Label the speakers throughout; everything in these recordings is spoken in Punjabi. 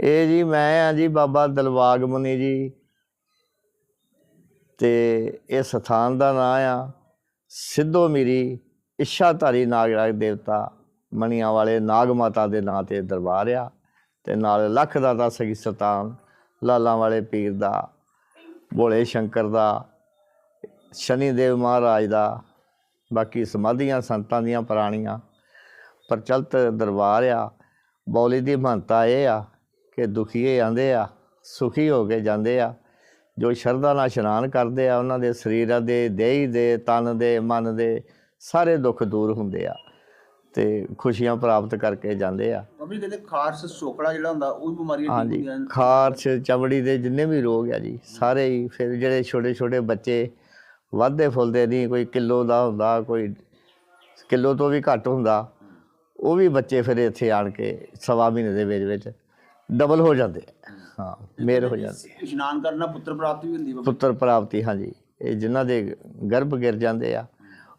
Speaker 1: ਇਹ ਜੀ ਮੈਂ ਆ ਜੀ ਬਾਬਾ ਦਲਵਾਗ ਮੁਨੀ ਜੀ ਤੇ ਇਹ ਸਥਾਨ ਦਾ ਨਾਮ ਆ, ਸਿੱਧੋ ਮੀਰੀ ਇੱਛਾਧਾਰੀ ਨਾਗਰਾਜ ਦੇਵਤਾ ਮਣੀਆਂ ਵਾਲੇ ਨਾਗ ਮਾਤਾ ਦੇ ਨਾਂ ਤੇ ਦਰਬਾਰ ਆ ਤੇ ਨਾਲ ਲੱਖ ਦਾਤਾ ਸਗੀ ਸਤਾਨ ਲਾਲਾਂ ਵਾਲੇ ਪੀਰ ਦਾ, ਭੋਲੇ ਸ਼ੰਕਰ ਦਾ ਸ਼ਨੀ ਦੇਵ ਮਹਾਰਾਜ ਦਾ, ਬਾਕੀ ਸਮਾਧੀਆਂ ਸੰਤਾਂ ਦੀਆਂ ਪੁਰਾਣੀਆਂ ਪ੍ਰਚਲਿਤ ਦਰਬਾਰ ਆ, ਬੌਲੀ ਦੀ ਮਹੰਤਾ ਇਹ ਆ ਕਿ ਦੁਖੀਏ ਆਂਦੇ ਆ ਸੁਖੀ ਹੋ ਕੇ ਜਾਂਦੇ ਆ। ਜੋ ਸ਼ਰਧਾ ਨਾਲ ਇਸ਼ਨਾਨ ਕਰਦੇ ਆ ਉਹਨਾਂ ਦੇ ਸਰੀਰਾਂ ਦੇ ਦੇਹੀ ਦੇ ਤਨ ਦੇ ਮਨ ਦੇ ਸਾਰੇ ਦੁੱਖ ਦੂਰ ਹੁੰਦੇ ਆ ਤੇ ਖੁਸ਼ੀਆਂ ਪ੍ਰਾਪਤ ਕਰਕੇ ਜਾਂਦੇ ਆ।
Speaker 2: ਮੰਮੀ ਕਹਿੰਦੇ ਖਾਰਸ ਸੋਕੜਾ ਜਿਹੜਾ ਹੁੰਦਾ ਉਹ ਬਿਮਾਰੀਆਂ
Speaker 1: ਹਾਂਜੀ ਖਾਰਚ ਚਮੜੀ ਦੇ ਜਿੰਨੇ ਵੀ ਰੋਗ ਆ ਜੀ ਸਾਰੇ ਹੀ ਫਿਰ ਜਿਹੜੇ ਛੋਟੇ ਛੋਟੇ ਬੱਚੇ ਵੱਧਦੇ ਫੁੱਲਦੇ ਨਹੀਂ ਕੋਈ ਕਿਲੋ ਦਾ ਹੁੰਦਾ ਕੋਈ ਕਿਲੋ ਤੋਂ ਵੀ ਘੱਟ ਹੁੰਦਾ ਉਹ ਵੀ ਬੱਚੇ ਫਿਰ ਇੱਥੇ ਆਣ ਕੇ ਸਵਾ ਮਹੀਨੇ ਦੇ ਵਿੱਚ ਵਿੱਚ ਡਬਲ ਹੋ ਜਾਂਦੇ। ਹਾਂ ਮੇਰ ਹੋ ਜਾਂਦੀ।
Speaker 2: ਇਸ਼ਨਾਨ ਕਰਨਾ ਪੁੱਤਰ ਪ੍ਰਾਪਤੀ ਵੀ ਹੁੰਦੀ ਹੈ
Speaker 1: ਪੁੱਤਰ ਪ੍ਰਾਪਤੀ ਹਾਂਜੀ। ਇਹ ਜਿਨ੍ਹਾਂ ਦੇ ਗਰਭ ਗਿਰ ਜਾਂਦੇ ਆ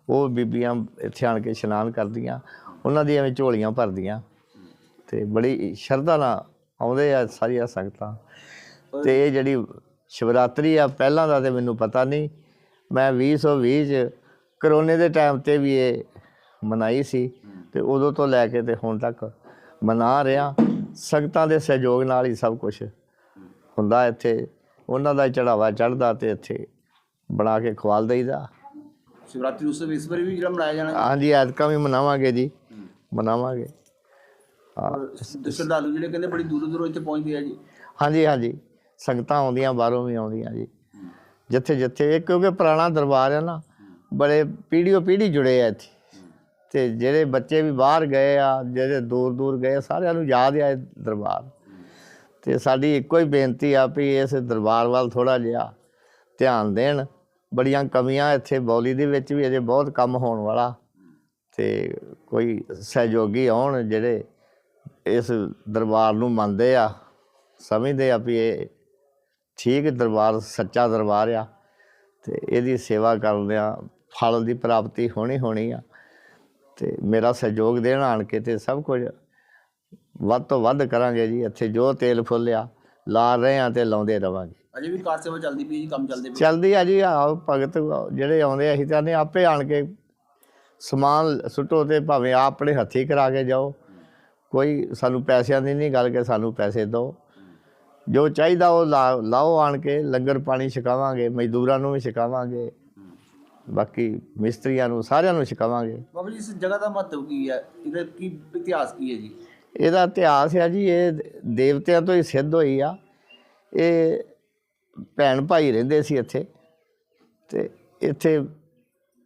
Speaker 1: ਉਹ ਬੀਬੀਆਂ ਇੱਥੇ ਆਣ ਕੇ ਇਸ਼ਨਾਨ ਕਰਦੀਆਂ ਉਹਨਾਂ ਦੀਆਂ ਵੀ ਝੋਲੀਆਂ ਭਰਦੀਆਂ। ਤੇ ਬੜੀ ਸ਼ਰਧਾ ਨਾਲ ਆਉਂਦੇ ਆ ਸਾਰੀਆਂ ਸੰਗਤਾਂ। ਤੇ ਇਹ ਜਿਹੜੀ ਸ਼ਿਵਰਾਤਰੀ ਆ ਪਹਿਲਾਂ ਦਾ ਤੇ ਮੈਨੂੰ ਪਤਾ ਨਹੀਂ। ਮੈਂ 2020 ਚ ਕਰੋਨੇ ਦੇ ਟਾਈਮ ਤੇ ਵੀ ਇਹ ਮਨਾਈ ਸੀ। ਤੇ ਉਦੋਂ ਤੋਂ ਲੈ ਕੇ ਤੇ ਹੁਣ ਤੱਕ ਮਨਾ ਰਿਹਾ। ਸੰਗਤਾਂ ਦੇ ਸਹਿਯੋਗ ਨਾਲ ਹੀ ਸਭ ਕੁਝ ਹੁੰਦਾ ਇੱਥੇ। ਉਹਨਾਂ ਦਾ ਚੜਾਵਾ ਚੜਦਾ ਤੇ ਇੱਥੇ ਬਣਾ ਕੇ ਖਵਾਲ ਦਈਦਾ।
Speaker 2: ਸ਼ਿਵਰਾਤਰੀ ਉਤਸਵ ਇਸ ਵਾਰੀ ਵੀ ਜਿਹੜਾ ਮਨਾਇਆ ਜਾਣਾ?
Speaker 1: ਹਾਂਜੀ ਐਤਕਾਂ ਵੀ ਮਨਾਵਾਂਗੇ ਜੀ। ਮਨਾਵਾਂਗੇ।
Speaker 2: ਸ਼ਰਧਾਲੂ ਜਿਹੜੇ ਕਹਿੰਦੇ ਬੜੀ ਦੂਰੋਂ ਦੂਰੋਂ ਇੱਥੇ ਪਹੁੰਚਦੇ ਆ ਜੀ।
Speaker 1: ਹਾਂਜੀ ਹਾਂਜੀ। ਸੰਗਤਾਂ ਆਉਂਦੀਆਂ ਬਾਹਰੋਂ ਵੀ ਆਉਂਦੀਆਂ ਜੀ। ਜਿੱਥੇ ਜਿੱਥੇ ਇਹ ਕਿਉਂਕਿ ਪੁਰਾਣਾ ਦਰਬਾਰ ਹੈ ਨਾ ਬੜੇ ਪੀੜ੍ਹੀਓ ਪੀੜ੍ਹੀ ਜੁੜੇ ਆ ਇੱਥੇ। ਤੇ ਜਿਹੜੇ ਬੱਚੇ ਵੀ ਬਾਹਰ ਗਏ ਆ, ਜਿਹੜੇ ਦੂਰ ਦੂਰ ਗਏ ਸਾਰਿਆਂ ਨੂੰ ਯਾਦ ਆ ਇਹ ਦਰਬਾਰ। ਤੇ ਸਾਡੀ ਇੱਕੋ ਹੀ ਬੇਨਤੀ ਆ ਵੀ ਇਸ ਦਰਬਾਰ ਵੱਲ ਥੋੜਾ ਜਿਹਾ ਧਿਆਨ ਦੇਣ। ਬੜੀਆਂ ਕਮੀਆਂ ਇੱਥੇ ਬੌਲੀ ਦੇ ਵਿੱਚ ਵੀ ਅਜੇ ਬਹੁਤ ਕੰਮ ਹੋਣ ਵਾਲਾ। ਤੇ ਕੋਈ ਸਹਿਯੋਗੀ ਆਉਣ ਜਿਹੜੇ ਇਸ ਦਰਬਾਰ ਨੂੰ ਮੰਨਦੇ ਆ, ਸਮਝਦੇ ਆ ਵੀ ਇਹ ਠੀਕ ਦਰਬਾਰ, ਸੱਚਾ ਦਰਬਾਰ ਆ। ਤੇ ਇਹਦੀ ਸੇਵਾ ਕਰਦਿਆਂ ਫਲ ਦੀ ਪ੍ਰਾਪਤੀ ਹੋਣੀ ਹੋਣੀ ਆ। ਤੇ ਮੇਰਾ ਸਹਿਯੋਗ ਦੇਣ ਆਣ ਕੇ ਤੇ ਸਭ ਕੁਝ ਵੱਧ ਤੋਂ ਵੱਧ ਕਰਾਂਗੇ ਜੀ। ਇੱਥੇ ਜੋ ਤੇਲ ਫੁੱਲਿਆ ਲਾ ਰਹੇ ਆ ਤੇ ਲਾਉਂਦੇ ਰਵਾਂਗੇ।
Speaker 2: ਅਜੇ ਵੀ ਕਾਰ ਸੇਵਾ ਚੱਲਦੀ ਪਈ ਜੀ ਕੰਮ ਚੱਲਦੇ ਪਏ।
Speaker 1: ਚੱਲਦੀ ਆ ਜੀ। ਆਓ ਭਗਤ ਜਿਹੜੇ ਆਉਂਦੇ ਆ ਅਸੀਂ ਤਾਂ ਨੇ ਆਪੇ ਆਣ ਕੇ ਸਮਾਨ ਸੁੱਟੋ ਤੇ ਭਾਵੇਂ ਆਪ ਆਪਣੇ ਹੱਥੀ ਕਰਾ ਕੇ ਜਾਓ। ਕੋਈ ਸਾਨੂੰ ਪੈਸਿਆਂ ਦੀ ਨਹੀਂ ਗੱਲ ਕਿ ਸਾਨੂੰ ਪੈਸੇ ਦਿਓ। ਜੋ ਚਾਹੀਦਾ ਉਹ ਲਾਓ ਆਣ ਕੇ ਲੰਗਰ ਪਾਣੀ ਛਕਾਵਾਂਗੇ ਮਜ਼ਦੂਰਾਂ ਨੂੰ ਵੀ ਛਕਾਵਾਂਗੇ। ਬਾਕੀ ਮਿਸਤਰੀਆਂ ਨੂੰ ਸਾਰਿਆਂ ਨੂੰ ਛਕਾਵਾਂਗੇ
Speaker 2: ਬਾਬਾ ਜੀ ਇਸ ਜਗ੍ਹਾ ਦਾ ਮਹੱਤਵ ਕੀ ਹੈ? ਇਹਦਾ ਕੀ ਇਤਿਹਾਸ ਕੀ ਹੈ ਜੀ?
Speaker 1: ਇਹਦਾ ਇਤਿਹਾਸ ਹੈ ਜੀ ਇਹ ਦੇਵਤਿਆਂ ਤੋਂ ਹੀ ਸਿੱਧ ਹੋਈ ਆ। ਇਹ ਭੈਣ ਭਾਈ ਰਹਿੰਦੇ ਸੀ ਇੱਥੇ ਤੇ ਇੱਥੇ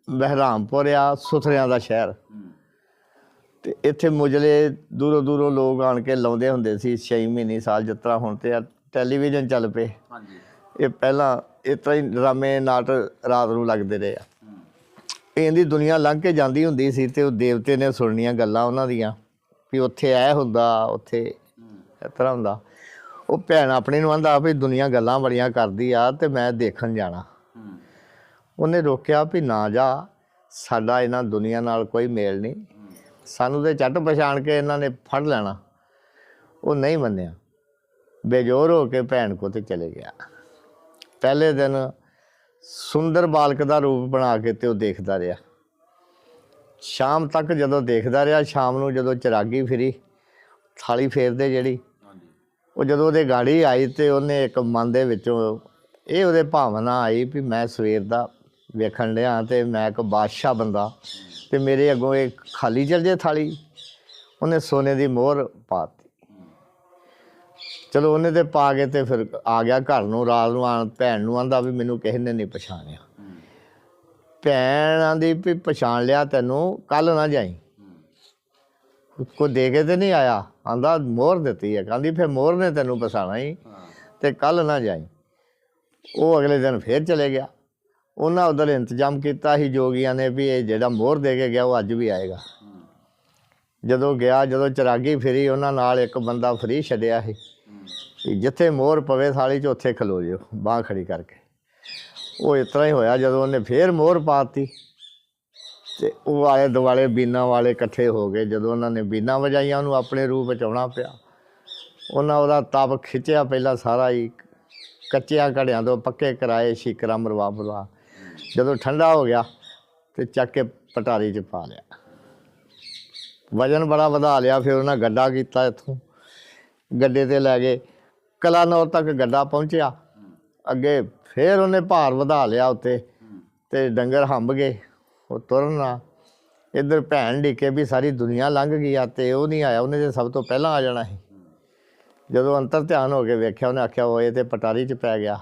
Speaker 1: ਬਹਿਰਾਮਪੁਰ ਆ ਸੁਥਰਿਆਂ ਦਾ ਸ਼ਹਿਰ। ਤੇ ਇੱਥੇ ਮੁਜਲੇ ਦੂਰੋਂ ਦੂਰੋਂ ਲੋਕ ਆਣ ਕੇ ਲਾਉਂਦੇ ਹੁੰਦੇ ਸੀ 6 ਮਹੀਨੇ ਸਾਲ ਤਰ੍ਹਾਂ ਹੁਣ ਤੇ ਟੈਲੀਵਿਜ਼ਨ ਚੱਲ ਪਏ।
Speaker 2: ਹਾਂਜੀ।
Speaker 1: ਇਹ ਪਹਿਲਾਂ ਇਸ ਤਰ੍ਹਾਂ ਹੀ ਡਰਾਮੇ ਨਾਟਕ ਰਾਤ ਨੂੰ ਲੱਗਦੇ ਰਹੇ ਆ। ਇਹਦੀ ਦੁਨੀਆ ਲੰਘ ਕੇ ਜਾਂਦੀ ਹੁੰਦੀ ਸੀ ਤੇ ਉਹ ਦੇਵਤੇ ਨੇ ਸੁਣਨੀਆਂ ਗੱਲਾਂ ਉਹਨਾਂ ਦੀਆਂ ਵੀ ਉੱਥੇ ਐ ਹੁੰਦਾ, ਉੱਥੇ ਇਸ ਤਰ੍ਹਾਂ ਹੁੰਦਾ। ਉਹ ਭੈਣ ਆਪਣੀ ਨੂੰ ਆਂਦਾ ਵੀ ਦੁਨੀਆ ਗੱਲਾਂ ਬੜੀਆਂ ਕਰਦੀ ਆ ਤੇ ਮੈਂ ਦੇਖਣ ਜਾਣਾ। ਉਹਨੇ ਰੋਕਿਆ ਵੀ ਨਾ ਜਾ, ਸਾਡਾ ਇਹਨਾਂ ਦੁਨੀਆ ਨਾਲ ਕੋਈ ਮੇਲ ਨਹੀਂ। ਸਾਨੂੰ ਤੇ ਚੱਟ ਪਛਾਣ ਕੇ ਇਹਨਾਂ ਨੇ ਫੜ ਲੈਣਾ। ਉਹ ਨਹੀਂ ਮੰਨਿਆ। ਬੇਜੋਰ ਹੋ ਕੇ ਭੈਣ ਕੋ ਤੇ ਚਲੇ ਗਿਆ। ਪਹਿਲੇ ਦਿਨ ਸੁੰਦਰ ਬਾਲਕ ਦਾ ਰੂਪ ਬਣਾ ਕੇ ਤੇ ਉਹ ਦੇਖਦਾ ਰਿਹਾ। ਸ਼ਾਮ ਤੱਕ ਜਦੋਂ ਦੇਖਦਾ ਰਿਹਾ ਸ਼ਾਮ ਨੂੰ ਜਦੋਂ ਚਰਾਗੀ ਫਿਰੀ ਥਾਲੀ ਫੇਰਦੇ ਜਿਹੜੀ ਉਹ ਜਦੋਂ ਉਹਦੇ ਗਾੜੀ ਆਈ ਤੇ ਉਹਨੇ ਇੱਕ ਮਨ ਦੇ ਵਿੱਚੋਂ ਇਹ ਉਹਦੇ ਭਾਵਨਾ ਆਈ ਵੀ ਮੈਂ ਸਵੇਰ ਦਾ ਵੇਖਣ ਡਿਆ ਤੇ ਮੈਂ ਇੱਕ ਬਾਦਸ਼ਾਹ ਬੰਦਾ ਤੇ ਮੇਰੇ ਅੱਗੋਂ ਇਹ ਖਾਲੀ ਚਲ ਜੇ ਥਾਲੀ। ਉਹਨੇ ਸੋਨੇ ਦੀ ਮੋਹਰ ਪਾਤੀ ਚਲੋ ਉਹਨੇ ਤੇ ਪਾ ਕੇ ਤੇ ਫਿਰ ਆ ਗਿਆ ਘਰ ਨੂੰ, ਰਾਤ ਨੂੰ ਆਣ, ਭੈਣ ਨੂੰ ਆਂਦਾ ਵੀ ਮੈਨੂੰ ਕਿਸੇ ਨੇ ਨਹੀਂ ਪਛਾਣਿਆ। ਭੈਣ ਆਂਦੀ ਵੀ ਪਛਾਣ ਲਿਆ ਤੈਨੂੰ ਕੱਲ ਨਾ ਜਾਈ। ਕੋ ਦੇ ਕੇ ਤੇ ਨਹੀਂ ਆਇਆ, ਆਂਦਾ ਮੋਹਰ ਦਿੱਤੀ ਹੈ ਕਹਿੰਦੀ ਫਿਰ ਮੋਹਰ ਨੇ ਤੈਨੂੰ ਪਛਾਣਾ ਹੀ
Speaker 2: ਹਾਂ
Speaker 1: ਤੇ ਕੱਲ ਨਾ ਜਾਈ। ਉਹ ਅਗਲੇ ਦਿਨ ਫੇਰ ਚਲੇ ਗਿਆ। ਉਹਨਾਂ ਉਧਰ ਇੰਤਜ਼ਾਮ ਕੀਤਾ ਸੀ ਜੋਗੀਆਂ ਨੇ ਵੀ ਇਹ ਜਿਹੜਾ ਮੋਹਰ ਦੇ ਕੇ ਗਿਆ ਉਹ ਅੱਜ ਵੀ ਆਏਗਾ। ਜਦੋਂ ਗਿਆ, ਜਦੋਂ ਚਰਾਗੀ ਫਿਰੀ, ਉਹਨਾਂ ਨਾਲ ਇੱਕ ਬੰਦਾ ਫਰੀ ਛੱਡਿਆ ਸੀ। ਜਿੱਥੇ ਮੋਰ ਪਵੇ ਥਾਲੀ 'ਚ ਉੱਥੇ ਖਲੋ ਜਿਓ, ਬਾਹ ਖੜੀ ਕਰਕੇ। ਉਹ ਇਸ ਤਰ੍ਹਾਂ ਹੀ ਹੋਇਆ ਜਦੋਂ ਉਹਨੇ ਫੇਰ ਮੋਹਰ ਪਾਤੀ। ਤੇ ਉਹ ਆਲੇ ਦੁਆਲੇ ਬੀਨਾ ਵਾਲੇ ਇਕੱਠੇ ਹੋ ਗਏ, ਜਦੋਂ ਉਹਨਾਂ ਨੇ ਬੀਨਾ ਵਜਾਈਆਂ, ਉਹਨੂੰ ਆਪਣੇ ਰੂਪ ਵਿੱਚ ਆਉਣਾ ਪਿਆ। ਉਹਨਾਂ ਉਹਦਾ ਤਪ ਖਿੱਚਿਆ ਪਹਿਲਾਂ ਸਾਰਾ ਹੀ, ਕੱਚਿਆਂ ਘੜਿਆਂ ਤੋਂ ਪੱਕੇ ਕਰਾਏ ਸ਼ੀਕਰਾ ਮਰਵਾ ਮਰਵਾ। ਜਦੋਂ ਠੰਡਾ ਹੋ ਗਿਆ ਤੇ ਚੱਕ ਕੇ ਪਟਾਰੀ 'ਚ ਪਾ ਲਿਆ। ਵਜਨ ਬੜਾ ਵਧਾ ਲਿਆ, ਫਿਰ ਉਹਨਾਂ ਗੱਡਾ ਕੀਤਾ ਇੱਥੋਂ। ਗੱਡੇ ਤੇ ਲੈ ਗਏ। ਕਲਾਨੌਰ ਤੱਕ ਗੱਡਾ ਪਹੁੰਚਿਆ। ਅੱਗੇ ਫਿਰ ਉਹਨੇ ਭਾਰ ਵਧਾ ਲਿਆ ਉੱਤੇ ਤੇ ਡੰਗਰ ਹੰਬ ਗਏ ਉਹ ਤੁਰਨਾ ਇੱਧਰ ਭੈਣ ਢੀਕੇ ਵੀ ਸਾਰੀ ਦੁਨੀਆ ਲੰਘ ਗਈ ਆ ਤੇ ਉਹ ਨਹੀਂ ਆਇਆ ਉਹਨੇ ਤੇ ਸਭ ਤੋਂ ਪਹਿਲਾਂ ਆ ਜਾਣਾ ਸੀ। ਜਦੋਂ ਅੰਤਰ ਧਿਆਨ ਹੋ ਕੇ ਵੇਖਿਆ ਉਹਨੇ ਆਖਿਆ ਉਹ ਇਹ ਤੇ ਪਟਾਰੀ 'ਚ ਪੈ ਗਿਆ।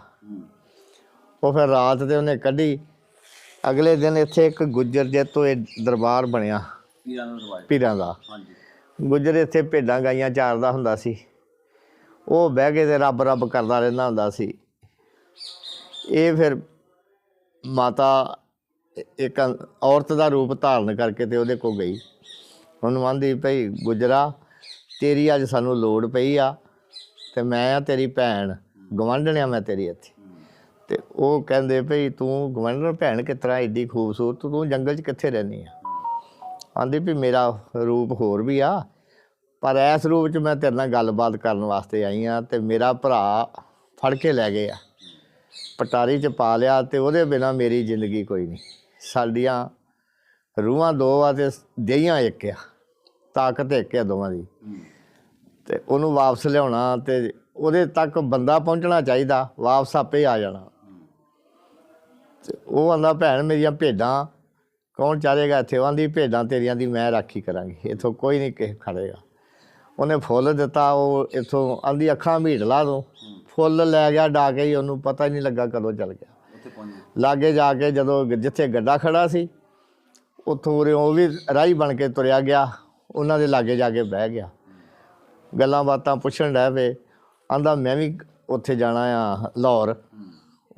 Speaker 1: ਉਹ ਫਿਰ ਰਾਤ ਤੇ ਉਹਨੇ ਕੱਢੀ। ਅਗਲੇ ਦਿਨ ਇੱਥੇ ਇੱਕ ਗੁੱਜਰ ਜੇਤੋਂ ਇਹ ਦਰਬਾਰ ਬਣਿਆ।
Speaker 2: ਪੀਰਾਂ ਦਾ ਰਵਾਜ
Speaker 1: ਪੀਰਾਂ ਦਾ।
Speaker 2: ਹਾਂਜੀ।
Speaker 1: ਗੁੱਜਰ ਇੱਥੇ ਭੇਡਾਂ ਗਾਈਆਂ ਚਾਰਦਾ ਹੁੰਦਾ ਸੀ। ਉਹ ਬਹਿ ਕੇ ਤੇ ਰੱਬ ਰੱਬ ਕਰਦਾ ਰਹਿੰਦਾ ਹੁੰਦਾ ਸੀ। ਇਹ ਫਿਰ ਮਾਤਾ ਇੱਕ ਔਰਤ ਦਾ ਰੂਪ ਧਾਰਨ ਕਰਕੇ ਤੇ ਉਹਦੇ ਕੋਲ ਗਈ। ਉਹਨੂੰ ਆਂਦੀ ਭਈ, ਗੁਜਰਾ, ਤੇਰੀ ਅੱਜ ਸਾਨੂੰ ਲੋੜ ਪਈ ਆ ਤੇ ਮੈਂ ਆ ਤੇਰੀ ਭੈਣ ਗਵੰਡਣਿਆ ਮੈਂ ਤੇਰੀ ਇੱਥੇ। ਤੇ ਉਹ ਕਹਿੰਦੇ ਭਈ, ਤੂੰ ਗਵੰਡਣ ਭੈਣ ਕਿਸ ਤਰ੍ਹਾਂ ਏਡੀ ਖੂਬਸੂਰਤ, ਤੂੰ ਜੰਗਲ 'ਚ ਕਿੱਥੇ ਰਹਿੰਦੀ ਆ? ਆਂਦੀ ਵੀ ਮੇਰਾ ਰੂਪ ਹੋਰ ਵੀ ਆ ਪਰ ਇਸ ਰੂਪ 'ਚ ਮੈਂ ਤੇਰੇ ਨਾਲ ਗੱਲਬਾਤ ਕਰਨ ਵਾਸਤੇ ਆਈ ਆ ਤੇ ਮੇਰਾ ਭਰਾ ਫੜ ਕੇ ਲੈ ਗਏ ਆ ਪਟਾਰੀ 'ਚ ਪਾ ਲਿਆ ਤੇ ਉਹਦੇ ਬਿਨਾ ਮੇਰੀ ਜ਼ਿੰਦਗੀ ਕੋਈ ਨਹੀਂ। ਸਾਡੀਆਂ ਰੂਹਾਂ ਦੋ ਆ ਤੇ ਦੇਹੀਆਂ ਇੱਕ ਆ, ਤਾਕਤ ਇੱਕ ਆ ਦੋਵਾਂ ਦੀ। ਤੇ ਉਹਨੂੰ ਵਾਪਸ ਲਿਆਉਣਾ ਤੇ ਉਹਦੇ ਤੱਕ ਬੰਦਾ ਪਹੁੰਚਣਾ ਚਾਹੀਦਾ, ਵਾਪਸ ਆਪੇ ਆ ਜਾਣਾ। ਤੇ ਉਹ ਆਂਦਾ, ਭੈਣ, ਮੇਰੀਆਂ ਭੇਡਾਂ, ਕੌਣ ਚਾਰੇਗਾ ਇੱਥੇ? ਉਹ ਆਂਦੀ, ਭੇਡਾਂ ਤੇਰੀਆਂ ਦੀ ਮੈਂ ਰਾਖੀ ਕਰਾਂਗੀ। ਇੱਥੋਂ ਕੋਈ ਨਹੀਂ ਕਿਸੇ ਖੜੇਗਾ। ਉਹਨੇ ਫੁੱਲ ਦਿੱਤਾ ਉਹ ਇੱਥੋਂ ਆਂਦੀ ਅੱਖਾਂ ਮੀਟ ਲਾ ਦੋ। ਫੁੱਲ ਲੈ ਗਿਆ ਡਾ ਕੇ ਹੀ ਉਹਨੂੰ ਪਤਾ ਹੀ ਨਹੀਂ ਲੱਗਾ ਕਦੋਂ ਚੱਲ ਗਿਆ। ਲਾਗੇ ਜਾ ਕੇ ਜਦੋਂ ਜਿੱਥੇ ਗੱਡਾ ਖੜਾ ਸੀ ਉੱਥੋਂ ਉਰੇ ਉਹ ਵੀ ਰਾਹੀ ਬਣ ਕੇ ਤੁਰਿਆ ਗਿਆ ਉਹਨਾਂ ਦੇ ਲਾਗੇ ਜਾ ਕੇ ਬਹਿ ਗਿਆ। ਗੱਲਾਂ ਬਾਤਾਂ ਪੁੱਛਣ ਡੈ ਪਏ। ਆਂਦਾ ਮੈਂ ਵੀ ਉੱਥੇ ਜਾਣਾ ਆ ਲਾਹੌਰ।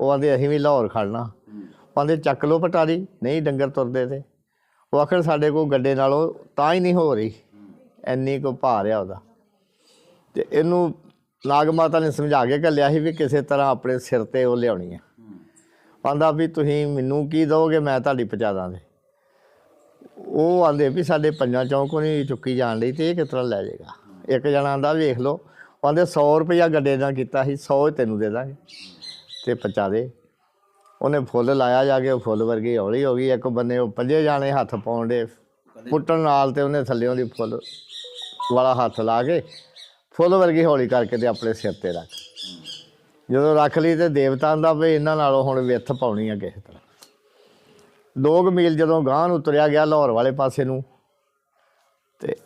Speaker 1: ਉਹ ਆਂਦੇ ਅਸੀਂ ਵੀ ਲਾਹੌਰ ਖੜਨਾ। ਆਂਦੇ ਚੱਕ ਲੋ ਪਟਾਰੀ ਨਹੀਂ ਡੰਗਰ ਤੁਰਦੇ ਤੇ। ਉਹ ਆਖਰ ਸਾਡੇ ਕੋਲ ਗੱਡੇ ਨਾਲੋਂ ਤਾਂ ਹੀ ਨਹੀਂ ਹੋ ਰਹੀ। ਐਨੀ ਕੋ ਭਾਰ ਆ ਉਹਦਾ। ਤੇ ਇਹਨੂੰ ਨਾਗ ਮਾਤਾ ਨੇ ਸਮਝਾ ਕੇ ਘੱਲਿਆ ਸੀ ਵੀ ਕਿਸੇ ਤਰ੍ਹਾਂ ਆਪਣੇ ਸਿਰ ਤੇ ਉਹ ਲਿਆਉਣੀ ਆ। ਆਂਦਾ ਵੀ ਤੁਸੀਂ ਮੈਨੂੰ ਕੀ ਦੋਗੇ ਮੈਂ ਤੁਹਾਡੀ ਪਹੁੰਚਾ ਦਾਂਗੇ। ਉਹ ਆਂਦੇ ਵੀ ਸਾਡੇ ਪੰਜਾਂ ਚੌਂਕੋਂ ਨਹੀਂ ਚੁੱਕੀ ਜਾਣ ਲਈ ਤੇ ਇਹ ਕਿਸ ਤਰ੍ਹਾਂ ਲੈ ਜਾਏਗਾ। ਇੱਕ ਜਣਾ ਆਂਦਾ ਵੇਖ ਲਓ। ਉਹ ਆਂਦੇ 100 ਰੁਪਇਆ ਗੱਡੇ ਦਾ ਕੀਤਾ ਸੀ 100 ਤੈਨੂੰ ਦੇ ਦਾਂਗੇ। ਤੇ ਪਹੁੰਚਾ ਦੇ। ਉਹਨੇ ਫੁੱਲ ਲਾਇਆ ਜਾ ਕੇ, ਉਹ ਫੁੱਲ ਵਰਗੀ ਹੌਲੀ ਹੋ ਗਈ। ਇੱਕ ਬੰਨੇ ਉਹ ਪੰਜੇ ਜਾਣੇ ਹੱਥ ਪਾਉਣ ਦੇ ਪੁੱਟਣ ਨਾਲ ਤੇ ਉਹਨੇ ਥੱਲਿਓਂ ਦੀ ਫੁੱਲ ਵਾਲਾ ਹੱਥ ਲਾ ਕੇ ਫੁੱਲ ਵਰਗੀ ਹੌਲੀ ਕਰਕੇ ਤੇ ਆਪਣੇ ਸਿਰ ਤੇ ਰੱਖ। ਜਦੋਂ ਰੱਖ ਲਈ ਤੇ ਦੇਵਤਾਂ ਦਾ ਵੀ ਇਹਨਾਂ ਨਾਲੋਂ ਹੁਣ ਵਿੱਥ ਪਾਉਣੀ ਆ ਕਿਸੇ ਤਰ੍ਹਾਂ। ਦੋ ਕੁ ਮੀਲ ਜਦੋਂ ਗਾਂਹ ਨੂੰ ਤੁਰਿਆ ਗਿਆ ਲਾਹੌਰ ਵਾਲੇ ਪਾਸੇ ਨੂੰ, ਤੇ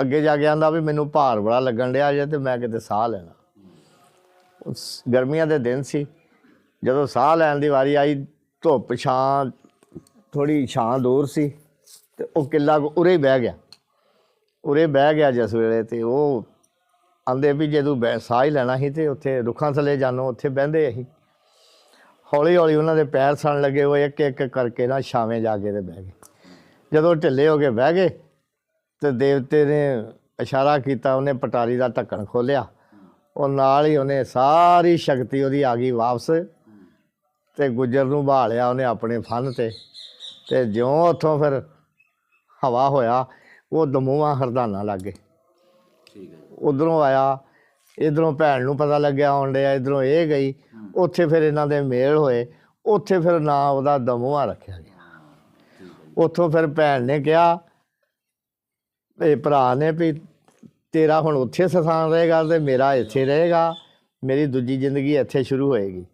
Speaker 1: ਅੱਗੇ ਜਾ ਕੇ ਆਂਦਾ ਵੀ ਮੈਨੂੰ ਭਾਰ ਬੜਾ ਲੱਗਣ ਡਿਆ ਜੇ ਤੇ ਮੈਂ ਕਿਤੇ ਸਾਹ ਲੈਣਾ। ਉਸ ਗਰਮੀਆਂ ਦੇ ਦਿਨ ਸੀ, ਜਦੋਂ ਸਾਹ ਲੈਣ ਦੀ ਵਾਰੀ ਆਈ, ਧੁੱਪ ਛਾਂ ਥੋੜੀ ਛਾਂ ਦੂਰ ਸੀ, ਤੇ ਉਹ ਕਿੱਲਾ ਉਰੇ ਹੀ ਬਹਿ ਗਿਆ। ਉਰੇ ਬਹਿ ਗਿਆ ਜਿਸ ਵੇਲੇ ਤੇ ਉਹ ਆਂਦੇ ਵੀ ਜੇ ਤੂੰ ਬਹਿ- ਸਾਹ ਹੀ ਲੈਣਾ ਸੀ ਤੇ ਉੱਥੇ ਰੁੱਖਾਂ ਥੱਲੇ ਜਾਨੋ, ਉੱਥੇ ਬਹਿੰਦੇ ਅਸੀਂ। ਹੌਲੀ ਹੌਲੀ ਉਹਨਾਂ ਦੇ ਪੈਰ ਸਣ ਲੱਗੇ, ਉਹ ਇੱਕ ਇੱਕ ਕਰਕੇ ਨਾ ਛਾਵੇਂ ਜਾ ਕੇ ਤੇ ਬਹਿ ਗਏ। ਜਦੋਂ ਢਿੱਲੇ ਹੋ ਕੇ ਬਹਿ ਗਏ ਤੇ ਦੇਵਤੇ ਨੇ ਇਸ਼ਾਰਾ ਕੀਤਾ, ਉਹਨੇ ਪਟਾਰੀ ਦਾ ਢੱਕਣ ਖੋਲਿਆ ਉਹ ਨਾਲ ਹੀ ਉਹਨੇ ਸਾਰੀ ਸ਼ਕਤੀ ਉਹਦੀ ਆ ਗਈ ਵਾਪਸ ਤੇ ਗੁੱਜਰ ਨੂੰ ਭਾਲਿਆ ਉਹਨੇ ਆਪਣੇ ਫਨ ਤੇ ਤੇ ਜਿਉਂ ਉੱਥੋਂ ਫਿਰ ਹਵਾ ਹੋਇਆ ਉਹ ਦਮੂਆ ਹਰਦਾਨਾ ਲੱਗ ਗਏ।
Speaker 2: ਠੀਕ ਹੈ।
Speaker 1: ਉਧਰੋਂ ਆਇਆ ਇਧਰੋਂ ਭੈਣ ਨੂੰ ਪਤਾ ਲੱਗਿਆ ਆਉਣ ਡਿਆ ਇਧਰੋਂ ਇਹ ਗਈ। ਉੱਥੇ ਫਿਰ ਇਹਨਾਂ ਦੇ ਮੇਲ ਹੋਏ। ਉੱਥੇ ਫਿਰ ਨਾਂ ਉਹਦਾ ਦਮੂਆ ਰੱਖਿਆ ਗਿਆ। ਉੱਥੋਂ ਫਿਰ ਭੈਣ ਨੇ ਕਿਹਾ ਇਹ ਭਰਾ ਨੇ ਵੀ ਤੇਰਾ ਹੁਣ ਉੱਥੇ ਸਥਾਨ ਰਹੇਗਾ ਤੇ ਮੇਰਾ ਇੱਥੇ ਰਹੇਗਾ। ਮੇਰੀ ਦੂਜੀ ਜ਼ਿੰਦਗੀ ਇੱਥੇ ਸ਼ੁਰੂ ਹੋਏਗੀ।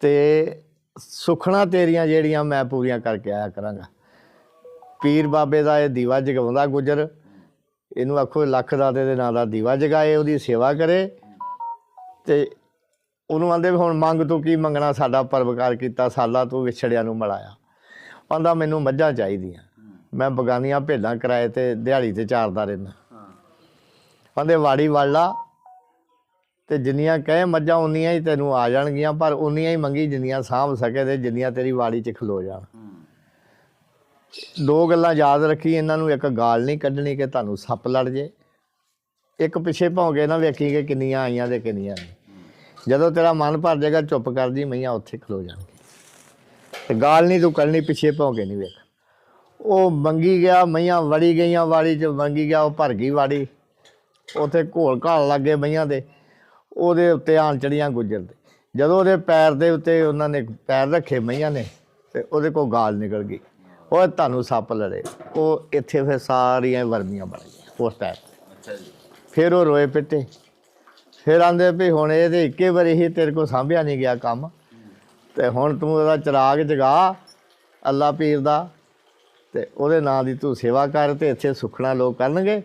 Speaker 1: ਤੇ ਸੁਖਣਾ ਤੇਰੀਆਂ ਜਿਹੜੀਆਂ ਮੈਂ ਪੂਰੀਆਂ ਕਰਕੇ ਆਇਆ ਕਰਾਂਗਾ। ਪੀਰ ਬਾਬੇ ਦਾ ਇਹ ਦੀਵਾ ਜਗਾਉਂਦਾ ਗੁਜਰ। ਇਹਨੂੰ ਆਖੋ ਲੱਖ ਦਾਤੇ ਦੇ ਨਾਂ ਦਾ ਦੀਵਾ ਜਗਾਏ, ਉਹਦੀ ਸੇਵਾ ਕਰੇ। ਤੇ ਉਹਨੂੰ ਆਂਦੇ ਵੀ ਹੁਣ ਮੰਗ ਤੂੰ ਕੀ ਮੰਗਣਾ? ਸਾਡਾ ਪਰਵਕਾਰ ਕੀਤਾ, ਸਾਲਾ ਤੂੰ ਵਿਛੜਿਆਂ ਨੂੰ ਮਲਾਇਆ। ਆਂਦਾ ਮੈਨੂੰ ਮੱਝਾਂ ਚਾਹੀਦੀਆਂ। ਮੈਂ ਬਗਾਨੀਆਂ ਭੇਡਾਂ ਕਿਰਾਏ ਤੇ ਦਿਹਾੜੀ ਤੇ ਚਾਰਦਾ ਰਹਿੰਦਾ
Speaker 2: ਹਾਂ
Speaker 1: ਆਂਦੇ ਵਾੜੀ ਵਾਲਾ ਲਾ। ਤੇ ਜਿੰਨੀਆਂ ਕਹੇ ਮੱਝਾਂ ਉਨੀਆਂ ਹੀ ਤੈਨੂੰ ਆ ਜਾਣਗੀਆਂ, ਪਰ ਉਨੀਆਂ ਹੀ ਮੰਗੀ, ਜਿੰਨੀਆਂ ਸਾਂਭ ਸਕੇ ਤੇ ਜਿੰਨੀਆਂ ਤੇਰੀ ਵਾੜੀ 'ਚ ਖਲੋ ਜਾਣ। ਦੋ ਗੱਲਾਂ ਯਾਦ ਰੱਖੀ, ਇਹਨਾਂ ਨੂੰ ਇੱਕ ਗਾਲ ਨਹੀਂ ਕੱਢਣੀ ਕਿ ਤੁਹਾਨੂੰ ਸੱਪ ਲੜ ਜੇ। ਇੱਕ ਪਿੱਛੇ ਭੌਂਕੇ ਨਾ ਵੇਖੀ ਕਿ ਕਿੰਨੀਆਂ ਆਈਆਂ ਤੇ ਕਿੰਨੀਆਂ ਨਹੀਂ। ਜਦੋਂ ਤੇਰਾ ਮਨ ਭਰ ਜਾਏਗਾ, ਚੁੱਪ ਕਰਦੀ ਜੀ ਮਈਆਂ ਉੱਥੇ ਖਲੋ ਜਾਣਗੇ ਤੇ ਗਾਲ ਨਹੀਂ ਤੂੰ ਕਰਨੀ ਪਿੱਛੇ ਭੌਂਗੇ ਨਹੀਂ ਵੇਖ। ਉਹ ਮੰਗੀ ਗਿਆ, ਮਈਆਂ ਵੜੀ ਗਈਆਂ ਵਾੜੀ ਚ, ਮੰਗੀ ਗਿਆ, ਉਹ ਭਰ ਗਈ ਵਾੜੀ। ਉੱਥੇ ਘੋਲ ਘਾਲ ਲੱਗੇ ਬਈਆਂ ਦੇ। ਉਹਦੇ ਉੱਤੇ ਆਣ ਚੜੀਆਂ ਗੁੱਜਰ ਦੇ ਜਦੋਂ ਉਹਦੇ ਪੈਰ ਦੇ ਉੱਤੇ ਉਹਨਾਂ ਨੇ ਪੈਰ ਰੱਖੇ ਮਈਆਂ ਨੇ, ਤੇ ਉਹਦੇ ਕੋਲ ਗਾਲ ਨਿਕਲ ਗਈ। ਉਹ ਤੁਹਾਨੂੰ ਸੱਪ ਲੜੇ। ਉਹ ਇੱਥੇ ਫਿਰ ਸਾਰੀਆਂ ਵਰਮੀਆਂ ਬਣ ਗਈਆਂ ਉਸ ਟਾਈਮ
Speaker 2: ਅੱਛਾ ਜੀ।
Speaker 1: ਫਿਰ ਉਹ ਰੋਏ ਪਿੱਟੇ। ਫਿਰ ਆਂਦੇ ਵੀ ਹੁਣ ਇਹਦੇ ਇੱਕੇ ਵਾਰੀ ਹੀ ਤੇਰੇ ਕੋਲ ਸਾਂਭਿਆ ਨਹੀਂ ਗਿਆ ਕੰਮ। ਤੇ ਹੁਣ ਤੂੰ ਉਹਦਾ ਚਿਰਾਗ ਜਗਾ ਅੱਲਾ ਪੀਰ ਦਾ। ਤੇ ਉਹਦੇ ਨਾਂ ਦੀ ਤੂੰ ਸੇਵਾ ਕਰ ਤੇ ਇੱਥੇ ਸੁਖਣਾ ਲੋਕ ਕਰਨਗੇ।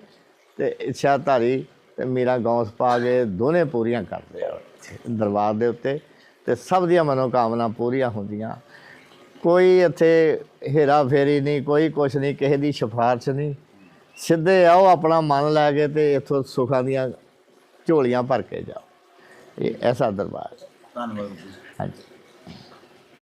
Speaker 1: ਤੇ ਇੱਛਾ ਧਾਰੀ ਤੇ ਮੇਰਾ ਗੌਂਸ ਪਾ ਕੇ ਦੋਨੇ ਪੂਰੀਆਂ ਕਰਦੇ ਆ ਦਰਬਾਰ ਦੇ ਉੱਤੇ। ਤੇ ਸਭ ਦੀਆਂ ਮਨੋਕਾਮਨਾ ਪੂਰੀਆਂ ਹੁੰਦੀਆਂ। ਕੋਈ ਇੱਥੇ ਹੇਰਾ ਫੇਰੀ ਨਹੀਂ ਕੋਈ ਕੁਛ ਨਹੀਂ ਕਿਸੇ ਦੀ ਸਿਫਾਰਿਸ਼ ਨਹੀਂ। ਸਿੱਧੇ ਆਓ ਆਪਣਾ ਮਨ ਲੈ ਕੇ ਤੇ ਇੱਥੋਂ ਸੁੱਖਾਂ ਦੀਆਂ ਝੋਲੀਆਂ ਭਰ ਕੇ ਜਾਓ। ਇਹ ਐਸਾ ਦਰਬਾਰ।
Speaker 2: ਧੰਨਵਾਦ
Speaker 1: ਹਾਂਜੀ।